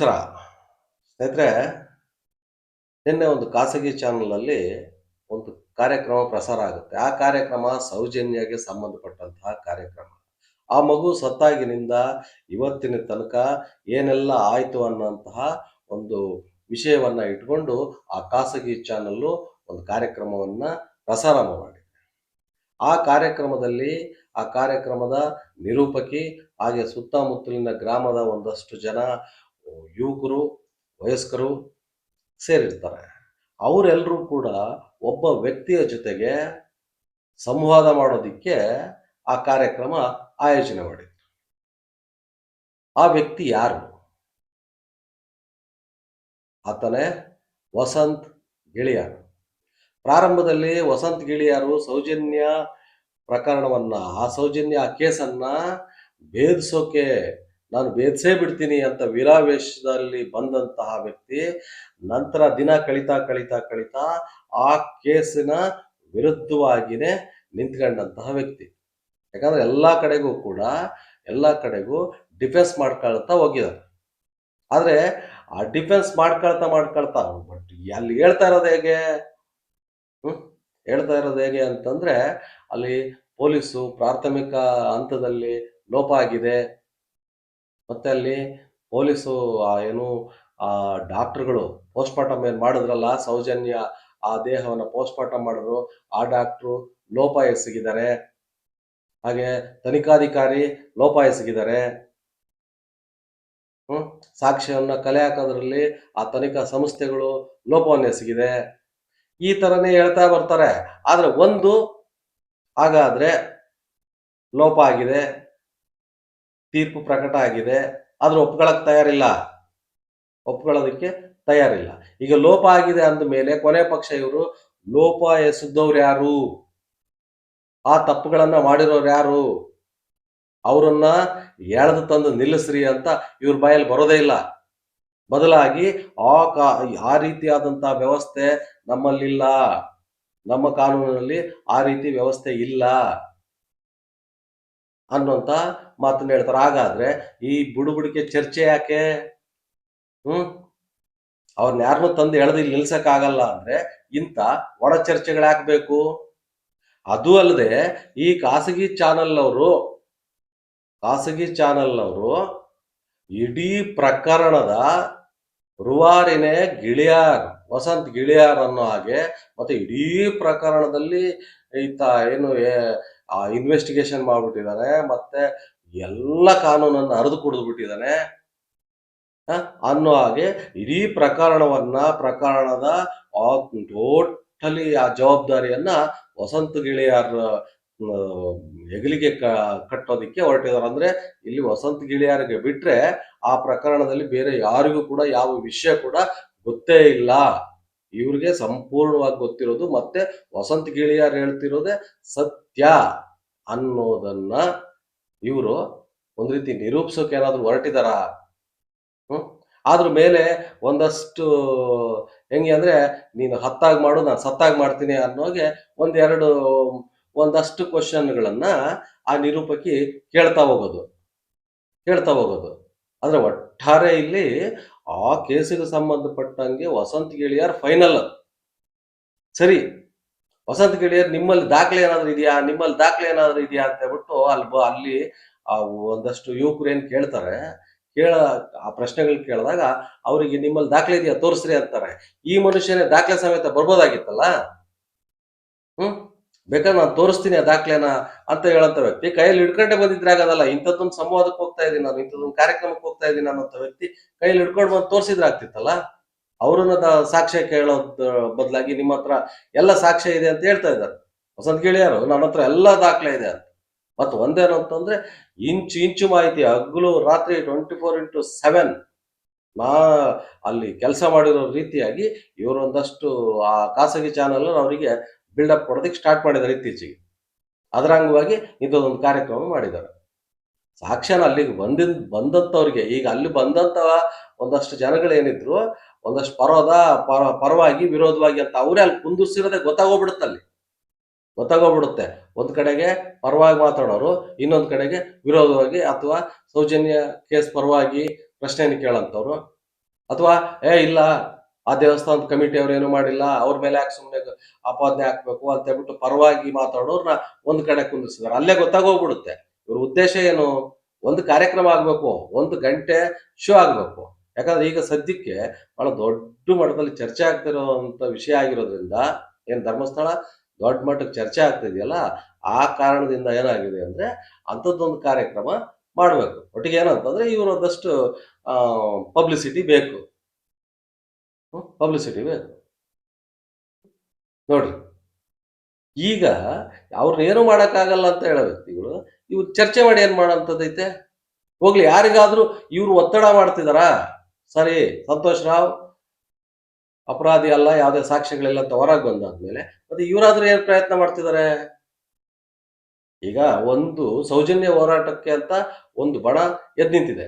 ನಮಸ್ಕಾರ. ಸ್ನೇಹಿತರೆ, ನಿನ್ನೆ ಒಂದು ಖಾಸಗಿ ಚಾನಲಲ್ಲಿ ಒಂದು ಕಾರ್ಯಕ್ರಮ ಪ್ರಸಾರ ಆಗುತ್ತೆ. ಆ ಕಾರ್ಯಕ್ರಮ ಸೌಜನ್ಯಗೆ ಸಂಬಂಧಪಟ್ಟಂತಹ ಕಾರ್ಯಕ್ರಮ. ಆ ಮಗು ಸತ್ತಾಗಿನಿಂದ ಇವತ್ತಿನ ತನಕ ಏನೆಲ್ಲ ಆಯಿತು ಅನ್ನೋಂತಹ ಒಂದು ವಿಷಯವನ್ನ ಇಟ್ಕೊಂಡು ಆ ಖಾಸಗಿ ಚಾನಲ್ಲು ಒಂದು ಕಾರ್ಯಕ್ರಮವನ್ನ ಪ್ರಸಾರ ಮಾಡಿದೆ. ಆ ಕಾರ್ಯಕ್ರಮದಲ್ಲಿ, ಆ ಕಾರ್ಯಕ್ರಮದ ನಿರೂಪಕಿ, ಹಾಗೆ ಸುತ್ತಮುತ್ತಲಿನ ಗ್ರಾಮದ ಒಂದಷ್ಟು ಜನ ಯುವಕರು, ವಯಸ್ಕರು ಸೇರಿರ್ತಾರೆ. ಅವರೆಲ್ಲರೂ ಕೂಡ ಒಬ್ಬ ವ್ಯಕ್ತಿಯ ಜೊತೆಗೆ ಸಂವಾದ ಮಾಡೋದಿಕ್ಕೆ ಆ ಕಾರ್ಯಕ್ರಮ ಆಯೋಜನೆ ಮಾಡಿದ್ರು. ಆ ವ್ಯಕ್ತಿ ಯಾರು? ಆತನೇ ವಸಂತ್ ಗಿಳಿಯಾರ್. ಪ್ರಾರಂಭದಲ್ಲಿ ವಸಂತ್ ಗಿಳಿಯಾರು ಸೌಜನ್ಯ ಪ್ರಕರಣವನ್ನ, ಆ ಸೌಜನ್ಯ ಆ ಕೇಸನ್ನ ಭೇದಿಸೋಕೆ ನಾನು ಭೇದಿಸೇ ಬಿಡ್ತೀನಿ ಅಂತ ವೀರಾವೇಶದಲ್ಲಿ ಬಂದಂತಹ ವ್ಯಕ್ತಿ ನಂತರ ದಿನ ಕಳೀತಾ ಕಳೀತಾ ಕಳೀತಾ ಆ ಕೇಸಿನ ವಿರುದ್ಧವಾಗಿನೇ ನಿಂತ್ಕೊಂಡಂತಹ ವ್ಯಕ್ತಿ. ಯಾಕಂದ್ರೆ ಎಲ್ಲ ಕಡೆಗೂ ಕೂಡ ಎಲ್ಲ ಕಡೆಗೂ ಡಿಫೆನ್ಸ್ ಮಾಡ್ಕೊಳ್ತಾ ಹೋಗಿದ್ದಾರೆ ಆದ್ರೆ ಆ ಡಿಫೆನ್ಸ್ ಮಾಡ್ಕೊಳ್ತಾ ಮಾಡ್ಕೊಳ್ತಾ, ಬಟ್ ಅಲ್ಲಿ ಹೇಳ್ತಾ ಇರೋದು ಹೇಗೆ? ಹ್ಮ್, ಹೇಳ್ತಾ ಇರೋದು ಹೇಗೆ ಅಂತಂದ್ರೆ ಅಲ್ಲಿ ಪೊಲೀಸು ಪ್ರಾಥಮಿಕ ಹಂತದಲ್ಲಿ ಲೋಪ ಆಗಿದೆ. ಮತ್ತೆ ಅಲ್ಲಿ ಪೊಲೀಸು ಏನು, ಆ ಡಾಕ್ಟರ್ಗಳು ಪೋಸ್ಟ್ಮಾರ್ಟಮ್ ಏನು ಮಾಡಿದ್ರಲ್ಲ, ಸೌಜನ್ಯ, ಆ ದೇಹವನ್ನ ಪೋಸ್ಟ್ಮಾರ್ಟಮ್ ಮಾಡಿದ್ರು, ಆ ಡಾಕ್ಟ್ರು ಲೋಪ ಎಸಗಿದ್ದಾರೆ ಹಾಗೆ ತನಿಖಾಧಿಕಾರಿ ಲೋಪ ಎಸಗಿದ್ದಾರೆ ಹ್ಮ್, ಸಾಕ್ಷ್ಯವನ್ನು ಕಲೆ ಹಾಕೋದ್ರಲ್ಲಿ ಆ ತನಿಖಾ ಸಂಸ್ಥೆಗಳು ಲೋಪವನ್ನು ಎಸಗಿದೆ ಈ ತರನೇ ಹೇಳ್ತಾ ಬರ್ತಾರೆ. ಆದ್ರೆ ಒಂದು, ಹಾಗಾದ್ರೆ ಲೋಪ ಆಗಿದೆ. ತೀರ್ಪು ಪ್ರಕಟ ಆಗಿದೆ, ಆದ್ರೆ ಒಪ್ಕೊಳ್ಳೋಕೆ ತಯಾರಿಲ್ಲ. ಒಪ್ಕೊಳ್ಳೋದಕ್ಕೆ ತಯಾರಿಲ್ಲ. ಈಗ ಲೋಪ ಆಗಿದೆ ಅಂದ ಮೇಲೆ ಕೊನೆ ಪಕ್ಷ ಇವರು, ಲೋಪ ಎಸೆದವ್ರು ಯಾರು? ಆ ತಪ್ಪುಗಳನ್ನ ಮಾಡಿರೋರು ಯಾರು? ಅವರನ್ನ ಎಳೆದು ತಂದು ನಿಲ್ಲಿಸ್ರಿ ಅಂತ ಇವ್ರ ಬಾಯಲ್ಲಿ ಬರೋದೇ ಇಲ್ಲ. ಬದಲಾಗಿ ಆ ಕಾ, ಆ ರೀತಿಯಾದಂತಹ ವ್ಯವಸ್ಥೆ ನಮ್ಮಲ್ಲಿಲ್ಲ. ನಮ್ಮ ಕಾನೂನಿನಲ್ಲಿ ಆ ರೀತಿ ವ್ಯವಸ್ಥೆ ಇಲ್ಲ. ಅನ್ನುವಂತ ಮಾತನ್ನ ಹೇಳ್ತಾರೆ. ಹಾಗಾದ್ರೆ ಈ ಬುಡುಬುಡಿಕೆ ಚರ್ಚೆ ಯಾಕೆ? ಹ್ಮ್? ಅವ್ರನ್ನ ಯಾರನ್ನೂ ತಂದು ಎಳೆದು ಇಲ್ಲಿ ನಿಲ್ಸಕ್ ಆಗಲ್ಲ ಅಂದ್ರೆ ಇಂಥ ಒಳ ಚರ್ಚೆಗಳು ಯಾಕಬೇಕು ಅದು ಅಲ್ಲದೆ ಈ ಖಾಸಗಿ ಚಾನಲ್ ಅವರು ಖಾಸಗಿ ಚಾನಲ್ ಅವರು ಇಡೀ ಪ್ರಕರಣದ ರುವಾರಿನೇ ಗಿಳಿಯಾರ್, ವಸಂತ್ ಗಿಳಿಯಾರ್ ಅನ್ನೋ ಹಾಗೆ ಮತ್ತೆ ಇಡೀ ಪ್ರಕರಣದಲ್ಲಿ ಈತ ಏನು ಇನ್ವೆಸ್ಟಿಗೇಷನ್ ಮಾಡ್ಬಿಟ್ಟಿದ್ದಾರೆ. ಮತ್ತೆ ಎಲ್ಲ ಕಾನೂನನ್ನು ಅರಿದು ಕುಡಿದು ಬಿಟ್ಟಿದ್ದಾನೆ. ಅನ್ನೋ ಹಾಗೆ ಇಡೀ ಪ್ರಕರಣವನ್ನ, ಪ್ರಕರಣದ ಟೋಟಲಿ ಆ ಜವಾಬ್ದಾರಿಯನ್ನ ವಸಂತ ಗಿಳಿಯಾರ್ ಹೆಗಲಿಗೆ ಕಟ್ಟೋದಿಕ್ಕೆ ಹೊರಟಿದ್ದಾರೆ. ಅಂದ್ರೆ ಇಲ್ಲಿ ವಸಂತ ಗಿಳಿಯಾರಿಗೆ ಬಿಟ್ರೆ ಆ ಪ್ರಕರಣದಲ್ಲಿ ಬೇರೆ ಯಾರಿಗೂ ಕೂಡ ಯಾವ ವಿಷಯ ಕೂಡ ಗೊತ್ತೇ ಇಲ್ಲ. ಇವ್ರಿಗೆ ಸಂಪೂರ್ಣವಾಗಿ ಗೊತ್ತಿರೋದು ಮತ್ತೆ ವಸಂತ ಗಿಳಿಯಾರ್ ಹೇಳ್ತಿರೋದೇ ಸತ್ಯ ಅನ್ನೋದನ್ನ ಇವರು ಒಂದು ರೀತಿ ನಿರೂಪಿಸೋಕೆ ಏನಾದರೂ ಹೊರಟಿದಾರ? ಅದ್ರ ಮೇಲೆ ಒಂದಷ್ಟು ಹೆಂಗೆ ಅಂದ್ರೆ ನೀನು ಹತ್ತಾಗಿ ಮಾಡು, ನಾನು ಸತ್ತಾಗಿ ಮಾಡ್ತೀನಿ ಅನ್ನೋಗೆ ಒಂದೆರಡು ಒಂದಷ್ಟು ಕ್ವಶನ್ಗಳನ್ನ ಆ ನಿರೂಪಕಿ ಕೇಳ್ತಾ ಹೋಗೋದು. ಕೇಳ್ತಾ ಹೋಗೋದು. ಅಂದ್ರೆ ಒಟ್ಟಾರೆ ಇಲ್ಲಿ ಆ ಕೇಸಿಗೆ ಸಂಬಂಧಪಟ್ಟಂಗೆ ವಸಂತ ಗೆಳೆಯರ್ ಫೈನಲ್ ಸರಿ. ವಸಂತ ಗಿಳಿಯರ್ ನಿಮ್ಮಲ್ಲಿ ದಾಖಲೆ ಏನಾದ್ರು ಇದೆಯಾ? ನಿಮ್ಮಲ್ಲಿ ದಾಖಲೆ ಏನಾದ್ರು ಇದೆಯಾ ಅಂತ ಹೇಳ್ಬಿಟ್ಟು ಅಲ್ಲಿ ಅಲ್ಲಿ ಒಂದಷ್ಟು ಯುವಕರು ಏನ್ ಕೇಳ್ತಾರೆ, ಕೇಳ ಆ ಪ್ರಶ್ನೆಗಳು ಕೇಳಿದಾಗ ಅವರಿಗೆ ನಿಮ್ಮಲ್ಲಿ ದಾಖಲೆ ಇದೆಯಾ ತೋರಿಸ್ರಿ ಅಂತಾರೆ. ಈ ಮನುಷ್ಯನೇ ದಾಖಲೆ ಸಮೇತ ಬರ್ಬೋದಾಗಿತ್ತಲ್ಲ? ಹ್ಮ್? ಬೇಕಾದ್ರೆ ನಾನು ತೋರಿಸ್ತೀನಿ ಆ ದಾಖಲೆನ ಅಂತ ಹೇಳಂತ ವ್ಯಕ್ತಿ ಕೈಯಲ್ಲಿ ಹಿಡ್ಕೊಂಡೆ ಬಂದಿದ್ರೆ ಆಗೋದಲ್ಲ. ಇಂಥದ್ದೊಂದು ಸಂವಾದಕ್ಕೆ ಹೋಗ್ತಾ ಇದ್ದೀನಿ ನಾನು, ಇಂಥದ್ದೊಂದು ಕಾರ್ಯಕ್ರಮಕ್ಕೆ ಹೋಗ್ತಾ ಇದ್ದೀನಿ ಅನ್ನೋಂಥ ವ್ಯಕ್ತಿ ಕೈಯಲ್ಲಿ ಹಿಡ್ಕೊಂಡು ಬಂದು ತೋರಿಸಿದ್ರೆ ಆಗ್ತಿತ್ತಲ್ಲ? ಅವ್ರನ್ನ ಸಾಕ್ಷ್ಯ ಕೇಳೋದ್, ಬದಲಾಗಿ ನಿಮ್ಮ ಹತ್ರ ಎಲ್ಲ ಸಾಕ್ಷ್ಯ ಇದೆ ಅಂತ ಹೇಳ್ತಾ ಇದ್ದಾರೆ. ವಸಂತ ಗಿಳಿಯಾರು, ನನ್ನ ಹತ್ರ ಎಲ್ಲ ದಾಖಲೆ ಇದೆ ಅಂತ. ಮತ್ತೆ ಒಂದೇನು ಅಂತಂದ್ರೆ ಇಂಚು ಇಂಚು ಮಾಹಿತಿ, ಹಗ್ಲು ರಾತ್ರಿ ಟ್ವೆಂಟಿ ಫೋರ್ ಇಂಟು ಸೆವೆನ್ ನಾ ಅಲ್ಲಿ ಕೆಲಸ ಮಾಡಿರೋ ರೀತಿಯಾಗಿ ಇವರೊಂದಷ್ಟು ಆ ಖಾಸಗಿ ಚಾನಲ್ ಅವರಿಗೆ ಬಿಲ್ಡಪ್ ಕೊಡೋದಕ್ಕೆ ಸ್ಟಾರ್ಟ್ ಮಾಡಿದ್ದಾರೆ ಇತ್ತೀಚೆಗೆ. ಅದರ ಅಂಗವಾಗಿ ಇಂಥದ್ದೊಂದು ಕಾರ್ಯಕ್ರಮ ಮಾಡಿದ್ದಾರೆ. ಸಾಕ್ಷ್ಯನ ಅಲ್ಲಿಗೆ ಬಂದಿದ್ ಬಂದಂಥವ್ರಿಗೆ ಈಗ ಅಲ್ಲಿ ಬಂದಂತ ಒಂದಷ್ಟು ಜನಗಳು ಏನಿದ್ರು ಒಂದಷ್ಟು ಪರವಾದ ಪರ, ಪರವಾಗಿ, ವಿರೋಧವಾಗಿ ಅಂತ ಅವರೇ ಅಲ್ಲಿ ಕುಂದಿಸಿರೋದೇ ಗೊತ್ತಾಗೋಗ್ಬಿಡುತ್ತೆ ಅಲ್ಲಿ. ಗೊತ್ತಾಗೋಗ್ಬಿಡುತ್ತೆ. ಒಂದ್ ಕಡೆಗೆ ಪರವಾಗಿ ಮಾತಾಡೋರು, ಇನ್ನೊಂದ್ ಕಡೆಗೆ ವಿರೋಧವಾಗಿ ಅಥವಾ ಸೌಜನ್ಯ ಕೇಸ್ ಪರವಾಗಿ ಪ್ರಶ್ನೆಯನ್ನು ಕೇಳಂತವ್ರು. ಅಥವಾ, ಏ, ಇಲ್ಲ, ಆ ದೇವಸ್ಥಾನದ ಕಮಿಟಿ ಅವ್ರು ಏನು ಮಾಡಿಲ್ಲ, ಅವ್ರ ಮೇಲೆ ಯಾಕೆ ಸುಮ್ಮನೆ ಆಪಾದನೆ ಹಾಕ್ಬೇಕು? ಅಂತ ಹೇಳ್ಬಿಟ್ಟು ಪರವಾಗಿ ಮಾತಾಡೋರ್ನ ಒಂದ್ ಕಡೆ ಕುಂದಿಸಿದಾರೆ ಅಲ್ಲೇ ಗೊತ್ತಾಗೋಗ್ಬಿಡುತ್ತೆ. ಇವ್ರ ಉದ್ದೇಶ ಏನು? ಒಂದು ಕಾರ್ಯಕ್ರಮ ಆಗ್ಬೇಕು, ಒಂದು ಗಂಟೆ ಶೋ ಆಗ್ಬೇಕು. ಯಾಕಂದ್ರೆ ಈಗ ಸದ್ಯಕ್ಕೆ ಬಹಳ ದೊಡ್ಡ ಮಟ್ಟದಲ್ಲಿ ಚರ್ಚೆ ಆಗ್ತಿರೋಂತ ವಿಷಯ ಆಗಿರೋದ್ರಿಂದ ಏನ್ ಧರ್ಮಸ್ಥಳ ದೊಡ್ಡ ಮಟ್ಟಕ್ಕೆ ಚರ್ಚೆ ಆಗ್ತಿದೆಯಲ್ಲ ಆ ಕಾರಣದಿಂದ ಏನಾಗಿದೆ ಅಂದ್ರೆ ಅಂಥದ್ದೊಂದು ಕಾರ್ಯಕ್ರಮ ಮಾಡಬೇಕು. ಒಟ್ಟಿಗೆ ಏನಂತಂದ್ರೆ ಇವರದಷ್ಟು ಪಬ್ಲಿಸಿಟಿ ಬೇಕು. ಪಬ್ಲಿಸಿಟಿ ಬೇಕು. ನೋಡ್ರಿ, ಈಗ ಅವ್ರನ್ನ ಏನು ಮಾಡಕ್ಕಾಗಲ್ಲ ಅಂತ ಹೇಳೋ ವ್ಯಕ್ತಿಗಳು, ಇವ್ರು ಚರ್ಚೆ ಮಾಡಿ ಏನ್ ಮಾಡೋಂಥದ್ದೈತೆ ಹೋಗ್ಲಿ, ಯಾರಿಗಾದ್ರೂ ಇವ್ರು ಒತ್ತಡ ಮಾಡ್ತಿದಾರಾ? ಸರಿ, ಸಂತೋಷ್ ರಾವ್, ಅಪರಾಧಿ ಅಲ್ಲ, ಯಾವುದೇ ಸಾಕ್ಷ್ಯಗಳಿಲ್ಲ ಅಂತ ಹೊರಗೆ ಬಂದಾದ್ಮೇಲೆ, ಮತ್ತೆ ಇವರಾದ್ರೂ ಏನ್ ಪ್ರಯತ್ನ ಮಾಡ್ತಿದ್ದಾರೆ ಈಗ ಒಂದು ಸೌಜನ್ಯ ಹೋರಾಟಕ್ಕೆ ಅಂತ ಒಂದು ಬಣ ಎದ್ದು ನಿಂತಿದೆ.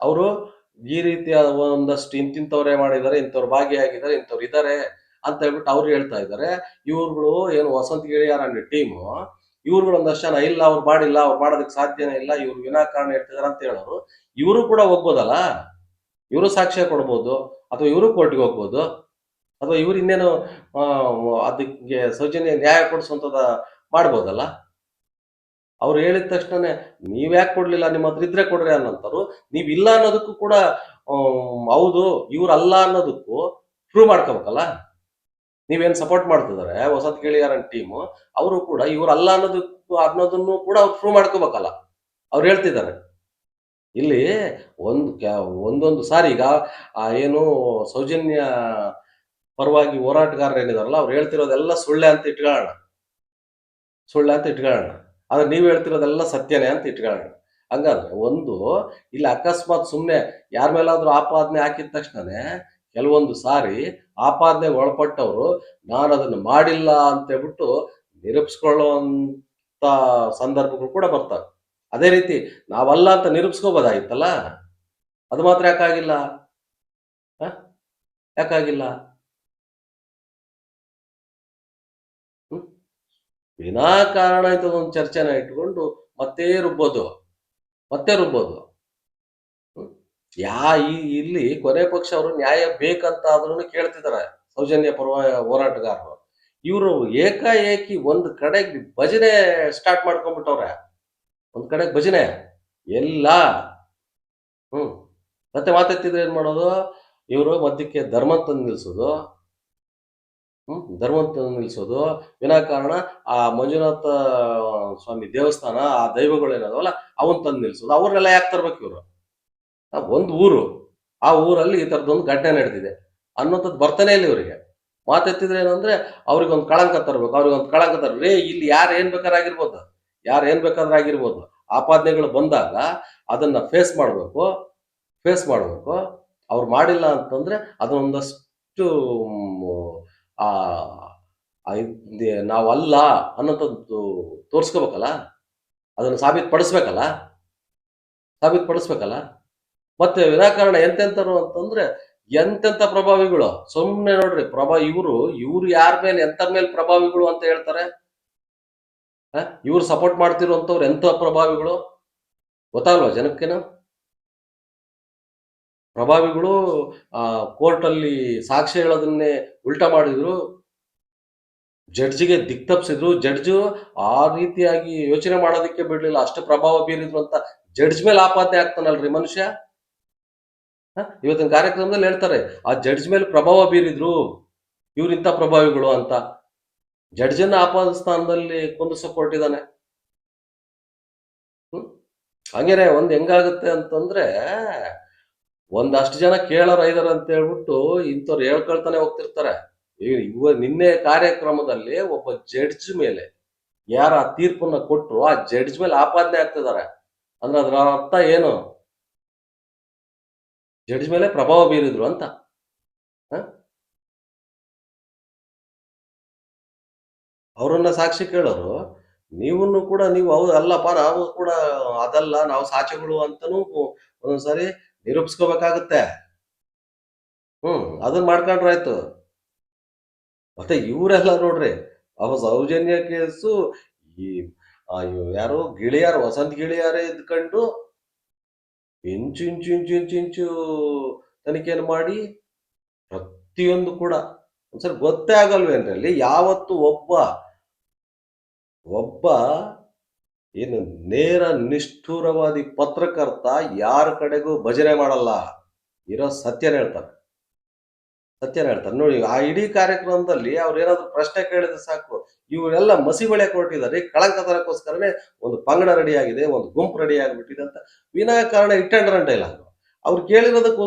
ಅವರು ಈ ರೀತಿಯ ಒಂದಷ್ಟು ಇಂತಿಂತವ್ರೇ ಮಾಡಿದ್ದಾರೆ, ಇಂಥವ್ರು ಭಾಗಿಯಾಗಿದ್ದಾರೆ, ಇಂಥವ್ರು ಇದ್ದಾರೆ ಅಂತ ಹೇಳ್ಬಿಟ್ಟು ಅವ್ರು ಹೇಳ್ತಾ ಇದ್ದಾರೆ. ಇವ್ರುಗಳು ಏನು ವಸಂತ ಗಿಳಿಯಾರ ಅನ್ನೋ ಟೀಮು ಇವ್ರುಗಳು ಒಂದಷ್ಟು ಜನ ಇಲ್ಲ, ಅವ್ರು ಮಾಡಿಲ್ಲ, ಅವ್ರು ಮಾಡೋದಕ್ಕೆ ಸಾಧ್ಯನೇ ಇಲ್ಲ, ಇವ್ರು ವಿನಾಕಾರಣ ಹೇಳ್ತಿದಾರೆ ಅಂತ ಹೇಳೋರು, ಇವರು ಕೂಡ ಹೋಗ್ಬೋದಲ್ಲ ಇವರು ಸಾಕ್ಷ್ಯ ಕೊಡ್ಬೋದು ಅಥವಾ ಇವರು ಕೋರ್ಟ್ಗೆ ಹೋಗ್ಬೋದು ಅಥವಾ ಇವ್ರು ಇನ್ನೇನು ಅದಕ್ಕೆ ಸೌಜನ್ಯ ನ್ಯಾಯ ಕೊಡಿಸುವಂಥದ್ದು ಮಾಡ್ಬೋದಲ್ಲ? ಅವ್ರು ಹೇಳಿದ ತಕ್ಷಣನೇ ನೀವು ಯಾಕೆ ಕೊಡ್ಲಿಲ್ಲ, ನಿಮ್ಮ ಹತ್ರ ಇದ್ರೆ ಕೊಡ್ರಿ ಅನ್ನೋಂತಾರು ನೀವ್ ಇಲ್ಲ ಅನ್ನೋದಕ್ಕೂ ಕೂಡ ಹೌದು, ಇವ್ರು ಅಲ್ಲ ಅನ್ನೋದಕ್ಕೂ ಪ್ರೂವ್ ಮಾಡ್ಕೋಬೇಕಲ್ಲ? ನೀವೇನು ಸಪೋರ್ಟ್ ಮಾಡ್ತಿದ್ದಾರೆ ಹೊಸತ್ ಗೆಳೆಯರ ಟೀಮು ಅವರು ಕೂಡ ಇವ್ರು ಅಲ್ಲ ಅನ್ನೋದಕ್ಕೂ, ಅನ್ನೋದನ್ನು ಕೂಡ ಅವ್ರು ಪ್ರೂವ್ ಮಾಡ್ಕೋಬೇಕಲ್ಲ? ಅವ್ರು ಹೇಳ್ತಿದ್ದಾರೆ ಇಲ್ಲಿ ಒಂದು ಒಂದೊಂದು ಸಾರಿ ಈಗ ಏನು ಸೌಜನ್ಯ ಪರವಾಗಿ ಹೋರಾಟಗಾರರು ಏನಿದಾರಲ್ಲ, ಅವ್ರು ಹೇಳ್ತಿರೋದೆಲ್ಲ ಸುಳ್ಳೆ ಅಂತ ಇಟ್ಕೊಳ್ಳೋಣ. ಸುಳ್ಳೆ ಅಂತ ಇಟ್ಕೊಳ್ಳೋಣ. ಆದ್ರೆ ನೀವು ಹೇಳ್ತಿರೋದೆಲ್ಲ ಸತ್ಯನೇ ಅಂತ ಇಟ್ಕೊಳ್ಳೋಣ. ಹಂಗಾದ್ರೆ ಒಂದು, ಇಲ್ಲಿ ಅಕಸ್ಮಾತ್ ಸುಮ್ಮನೆ ಯಾರ ಮೇಲಾದ್ರೂ ಆಪಾದನೆ ಹಾಕಿದ ತಕ್ಷಣನೇ ಕೆಲವೊಂದು ಸಾರಿ ಆಪಾದನೆ ಒಳಪಟ್ಟವರು, ನಾನು ಅದನ್ನು ಮಾಡಿಲ್ಲ ಅಂತ ಹೇಳ್ಬಿಟ್ಟು ನಿರೂಪಿಸ್ಕೊಳ್ಳುವಂತ ಸಂದರ್ಭಗಳು ಕೂಡ ಬರ್ತವೆ. ಅದೇ ರೀತಿ ನಾವಲ್ಲ ಅಂತ ನಿರೂಪಿಸ್ಕೋಬೋದಾಗಿತ್ತಲ್ಲ? ಅದು ಮಾತ್ರ ಯಾಕಾಗಿಲ್ಲ? ಯಾಕಾಗಿಲ್ಲ? ವಿನಾಕಾರಣ ಒಂದು ಚರ್ಚೆನ ಇಟ್ಕೊಂಡು ಮತ್ತೆ ರುಬ್ಬೋದು. ಮತ್ತೆ ರುಬ್ಬೋದು? ಯಾ ಈ ಇಲ್ಲಿ ಕೊನೆ ಪಕ್ಷ ಅವರು ನ್ಯಾಯ ಬೇಕಂತ ಆದ್ರೂ ಕೇಳ್ತಿದ್ದಾರೆ ಸೌಜನ್ಯ ಪರ್ವ, ಹೋರಾಟಗಾರರು. ಇವರು ಏಕಾಏಕಿ ಒಂದು ಕಡೆಗೆ ಭಜನೆ ಸ್ಟಾರ್ಟ್ ಮಾಡ್ಕೊಂಡ್ಬಿಟ್ಟವ್ರೆ. ಒಂದ್ ಕಡೆ ಭಜನೆ. ಎಲ್ಲ. ಹ್ಮ್. ಮತ್ತೆ ಮಾತಾಡ್ತಿದ್ರೆ ಏನ್ ಮಾಡೋದು? ಇವರು ಮಧ್ಯಕ್ಕೆ ಧರ್ಮ ತಂದು ನಿಲ್ಸೋದು. ಹ್ಮ್. ಧರ್ಮ ತಂದು ನಿಲ್ಸೋದು. ವಿನಾಕಾರಣ ಆ ಮಂಜುನಾಥ ಸ್ವಾಮಿ ದೇವಸ್ಥಾನ, ಆ ದೈವಗಳು ಏನಾದವಲ್ಲ, ಅವನ್ ತಂದು ನಿಲ್ಸೋದು. ಅವ್ರನ್ನೆಲ್ಲ ಯಾಕೆ ತರ್ಬೇಕು ಇವರು? ಒಂದು ಊರು. ಆ ಊರಲ್ಲಿ ಈ ತರದೊಂದು ಘಟನೆ ನಡೆದಿದೆ. ಅನ್ನೋಂಥದ್ದು ಬರ್ತಾನೆ ಇಲ್ಲ ಇವರಿಗೆ. ಮಾತೆತ್ತಿದ್ರೆ ಏನಂದ್ರೆ, ಅವ್ರಿಗೊಂದು ಕಳಂಕ ತರ್ಬೇಕು. ಅವ್ರಿಗೊಂದು ಕಳಂಕ ತರ್ಬೇಕು. ರೇ ಇಲ್ಲಿ ಯಾರು ಏನ್ ಬೇಕಾದ್ರೆ ಆಗಿರ್ಬೋದು. ಯಾರು ಏನ್ ಬೇಕಾದ್ರೆ ಆಗಿರ್ಬೋದು. ಆಪಾದನೆಗಳು ಬಂದಾಗ ಅದನ್ನ ಫೇಸ್ ಮಾಡಬೇಕು ಫೇಸ್ ಮಾಡಬೇಕು. ಅವ್ರು ಮಾಡಿಲ್ಲ ಅಂತಂದ್ರೆ ಅದನ್ನೊಂದಷ್ಟು ನಾವಲ್ಲ ಅನ್ನೋಂಥದ್ದು ತೋರಿಸ್ಕೋಬೇಕಲ್ಲ? ಅದನ್ನು ಸಾಬೀತುಪಡಿಸ್ಬೇಕಲ್ಲ? ಸಾಬೀತುಪಡಿಸ್ಬೇಕಲ್ಲ? ಮತ್ತೆ ವಿನಾಕಾರಣ ಎಂತೆಂತರು ಅಂತಂದ್ರೆ ಎಂತೆಂತ ಪ್ರಭಾವಿಗಳು? ಸುಮ್ಮನೆ ನೋಡ್ರಿ, ಪ್ರಭಾ ಇವರು, ಇವ್ರು ಯಾರ ಮೇಲೆ ಎಂತ ಮೇಲೆ ಪ್ರಭಾವಿಗಳು ಅಂತ ಹೇಳ್ತಾರೆ? ಇವ್ರು ಸಪೋರ್ಟ್ ಮಾಡ್ತಿರುವಂತವ್ರು ಎಂತ ಪ್ರಭಾವಿಗಳು? ಗೊತ್ತಾಗಲ್ವಾ ಜನಕ್ಕೇನ? ಪ್ರಭಾವಿಗಳು, ಆ, ಕೋರ್ಟಲ್ಲಿ ಸಾಕ್ಷಿ ಹೇಳೋದನ್ನೇ ಉಲ್ಟಾ ಮಾಡಿದ್ರು. ಜಡ್ಜಿಗೆ ದಿಕ್ತಪ್ಸಿದ್ರು ಜಡ್ಜು ಆ ರೀತಿಯಾಗಿ ಯೋಚನೆ ಮಾಡೋದಕ್ಕೆ ಬಿಡ್ಲಿಲ್ಲ. ಅಷ್ಟು ಪ್ರಭಾವ ಬೀರಿದ್ರು ಅಂತ ಜಡ್ಜ್ ಮೇಲೆ ಆಪಾದನೆ ಆಗ್ತಾನಲ್ರಿ ಮನುಷ್ಯ? ಇವತ್ತಿನ ಕಾರ್ಯಕ್ರಮದಲ್ಲಿ ಹೇಳ್ತಾರೆ, ಆ ಜಡ್ಜ್ ಮೇಲೆ ಪ್ರಭಾವ ಬೀರಿದ್ರು. ಇವ್ರಿಂತ ಪ್ರಭಾವಿಗಳು ಅಂತ. ಜಡ್ಜನ್ನ ಆಪಾದ ಸ್ಥಾನದಲ್ಲಿ ಕುಂದಿಸಕ್ ಕೊಟ್ಟಿದ್ದಾನೆ ಹಂಗೇನೆ ಒಂದ್ ಹೆಂಗಾಗುತ್ತೆ ಅಂತಂದ್ರೆ ಒಂದಷ್ಟು ಜನ ಕೇಳೋರು ಐದಾರ ಅಂತ ಹೇಳ್ಬಿಟ್ಟು ಇಂಥವ್ರು ಹೇಳ್ಕೊಳ್ತಾನೆ ಹೋಗ್ತಿರ್ತಾರೆ. ಇವ ನಿನ್ನೆ ಕಾರ್ಯಕ್ರಮದಲ್ಲಿ ಒಬ್ಬ ಜಡ್ಜ್ ಮೇಲೆ ಯಾರ ಆ ತೀರ್ಪನ್ನ ಕೊಟ್ರು ಆ ಜಡ್ಜ್ ಮೇಲೆ ಆಪಾದನೆ ಆಗ್ತಿದ್ದಾರೆ. ಅಂದ್ರೆ ಅದರ ಅರ್ಥ ಏನು? ಜಡ್ಜ್ ಮೇಲೆ ಪ್ರಭಾವ ಬೀರಿದ್ರು ಅಂತ. ಅವರನ್ನ ಸಾಕ್ಷಿ ಕೇಳೋರು, ನೀವನ್ನು ಕೂಡ ನೀವು ಅಲ್ಲ ಅಲ್ಲಪ್ಪ ನಾವು ಕೂಡ ಅದಲ್ಲ, ನಾವು ಸಾಕ್ಷಿಗಳು ಅಂತನೂ ಒಂದೊಂದ್ಸರಿ ನಿರೂಪಿಸ್ಕೋಬೇಕಾಗತ್ತೆ. ಹ್ಮ್ ಅದನ್ನ ಮಾಡ್ಕೊಂಡ್ರಾಯ್ತು ಮತ್ತೆ ಇವರೆಲ್ಲ ನೋಡ್ರಿ ಅವ ಸೌಜನ್ಯ ಕೇಸು, ಈ ಯಾರು ಗಿಳಿಯಾರು, ವಸಂತ ಗಿಳಿಯಾರೇ ಇದ್ಕೊಂಡು ಇಂಚು ಇಂಚು ಇಂಚು ಇಂಚು ಇಂಚು ತನಿಖೆಯನ್ನು ಮಾಡಿ ಪ್ರತಿಯೊಂದು ಕೂಡ. ಒಂದ್ಸರಿ ಗೊತ್ತೇ ಆಗಲ್ವೇನ್ರಲ್ಲಿ ಯಾವತ್ತು ಒಬ್ಬ ಒಬ್ಬ ಏನು ನೇರ ನಿಷ್ಠುರವಾದಿ ಪತ್ರಕರ್ತ ಯಾರ ಕಡೆಗೂ ಭಜನೆ ಮಾಡಲ್ಲ ಇರೋ ಸತ್ಯನ ಹೇಳ್ತಾರೆ. ಸತ್ಯನ ಹೇಳ್ತಾರೆ. ನೋಡಿ, ಆ ಇಡೀ ಕಾರ್ಯಕ್ರಮದಲ್ಲಿ ಅವ್ರು ಏನಾದ್ರು ಪ್ರಶ್ನೆ ಕೇಳಿದ್ರೆ ಸಾಕು. ಇವರೆಲ್ಲ ಮಸಿ ಬಳೆ ಕೊಟ್ಟಿದ್ದಾರೆ. ಕಳಂಕ ತರಕ್ಕೋಸ್ಕರನೇ ಒಂದು ಪಂಗಡ ರೆಡಿ ಆಗಿದೆ ಒಂದು ಗುಂಪು ರೆಡಿ ಆಗಿಬಿಟ್ಟಿದೆ ಅಂತ ವಿನಾಕಾರಣ ಇಟ್ಟಂಡ್ರ ಇಲ್ಲ ಅವ್ರು ಕೇಳಿರೋದಕ್ಕೆ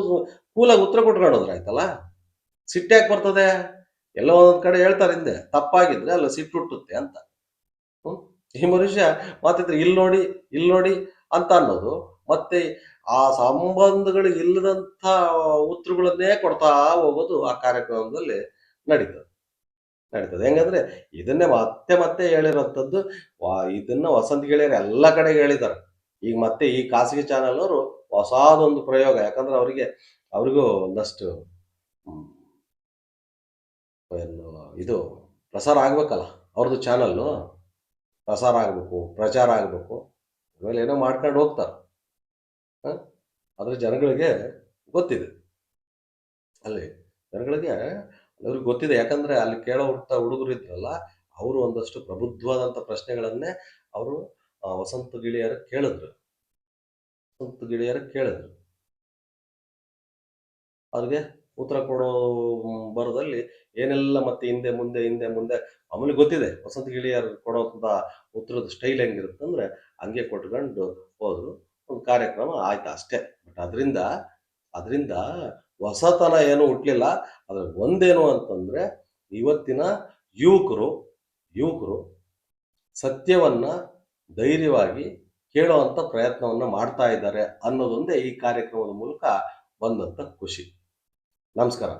ಕೂಲಾಗಿ ಉತ್ತರ ಕೊಟ್ಕೊಂಡೋದ್ರ ಆಯ್ತಲ್ಲ? ಸಿಟ್ಟ್ಯಾಕ್ ಬರ್ತದೆ? ಎಲ್ಲೋ ಒಂದೊಂದು ಕಡೆ ಹೇಳ್ತಾರೆ ಹಿಂದೆ, ತಪ್ಪಾಗಿದ್ರೆ ಅಲ್ಲ ಸಿಟ್ಟು ಹುಟ್ಟುತ್ತೆ ಅಂತ. ಹ್ಮ್? ಈ ಮನುಷ್ಯ ಮಾತಿದ್ರೆ ಇಲ್ಲಿ ನೋಡಿ ಇಲ್ಲಿ ನೋಡಿ ಅಂತ ಅನ್ನೋದು. ಮತ್ತೆ ಆ ಸಂಬಂಧಗಳು ಇಲ್ಲದಂತ ಉತ್ತರಗಳನ್ನೇ ಕೊಡ್ತಾ ಹೋಗೋದು ಆ ಕಾರ್ಯಕ್ರಮದಲ್ಲಿ ನಡೀತದೆ. ನಡೀತದೆ. ಹೆಂಗಂದ್ರೆ ಇದನ್ನೇ ಮತ್ತೆ ಮತ್ತೆ ಹೇಳಿರೋಂಥದ್ದು ಇದನ್ನ ವಸಂತ ಗೆಳೆಯರು ಎಲ್ಲ ಕಡೆ ಹೇಳಿದ್ದಾರೆ. ಈಗ ಮತ್ತೆ ಈ ಖಾಸಗಿ ಚಾನೆಲ್ ಅವರು ಹೊಸದೊಂದು ಪ್ರಯೋಗ, ಯಾಕಂದ್ರೆ ಅವರಿಗೆ, ಅವ್ರಿಗೂ ಒಂದಷ್ಟು ಇದು ಪ್ರಸಾರ ಆಗ್ಬೇಕಲ್ಲ, ಅವ್ರದ್ದು ಚಾನಲ್ಲು. ಪ್ರಸಾರ ಆಗಬೇಕು, ಪ್ರಚಾರ ಆಗಬೇಕು. ಆಮೇಲೆ ಏನೋ ಮಾಡ್ಕೊಂಡು ಹೋಗ್ತಾರೆ. ಆದರೆ ಜನಗಳಿಗೆ ಗೊತ್ತಿದೆ. ಅಲ್ಲಿ ಜನಗಳಿಗೆ ಅವ್ರಿಗೆ ಗೊತ್ತಿದೆ. ಯಾಕಂದ್ರೆ ಅಲ್ಲಿ ಕೇಳೋ ಹುಡುಗರು ಇದ್ರಲ್ಲ, ಅವರು ಒಂದಷ್ಟು ಪ್ರಬುದ್ಧವಾದಂಥ ಪ್ರಶ್ನೆಗಳನ್ನೇ ಅವರು ವಸಂತ ಗಿಳಿಯರು ಕೇಳಿದ್ರು. ವಸಂತ ಗಿಳಿಯರು ಕೇಳಿದ್ರು. ಅವ್ರಿಗೆ ಉತ್ತರ ಕೊಡೋ ಬರದಲ್ಲಿ ಏನೆಲ್ಲ ಮತ್ತೆ ಹಿಂದೆ, ಮುಂದೆ ಹಿಂದೆ, ಮುಂದೆ, ಆಮೇಲೆ ಗೊತ್ತಿದೆ. ವಸಂತ ಗಿಳಿಯರು ಕೊಡೋಂಥ ಉತ್ತರದ ಸ್ಟೈಲ್ ಹೆಂಗಿರುತ್ತೆ ಅಂದ್ರೆ ಹಂಗೆ ಕೊಟ್ಕೊಂಡು ಹೋದ್ರು. ಒಂದು ಕಾರ್ಯಕ್ರಮ ಆಯ್ತು ಅಷ್ಟೇ. ಬಟ್ ಅದರಿಂದ ಅದರಿಂದ ಹೊಸತನ ಏನು ಹುಟ್ಲಿಲ್ಲ. ಅದ್ರ ಒಂದೇನು ಅಂತಂದ್ರೆ ಇವತ್ತಿನ ಯುವಕರು ಯುವಕರು ಸತ್ಯವನ್ನ ಧೈರ್ಯವಾಗಿ ಕೇಳುವಂತ ಪ್ರಯತ್ನವನ್ನ ಮಾಡ್ತಾ ಇದ್ದಾರೆ ಅನ್ನೋದೊಂದೇ ಈ ಕಾರ್ಯಕ್ರಮದ ಮೂಲಕ ಬಂದಂತ ಖುಷಿ. ನಮಸ್ಕಾರ.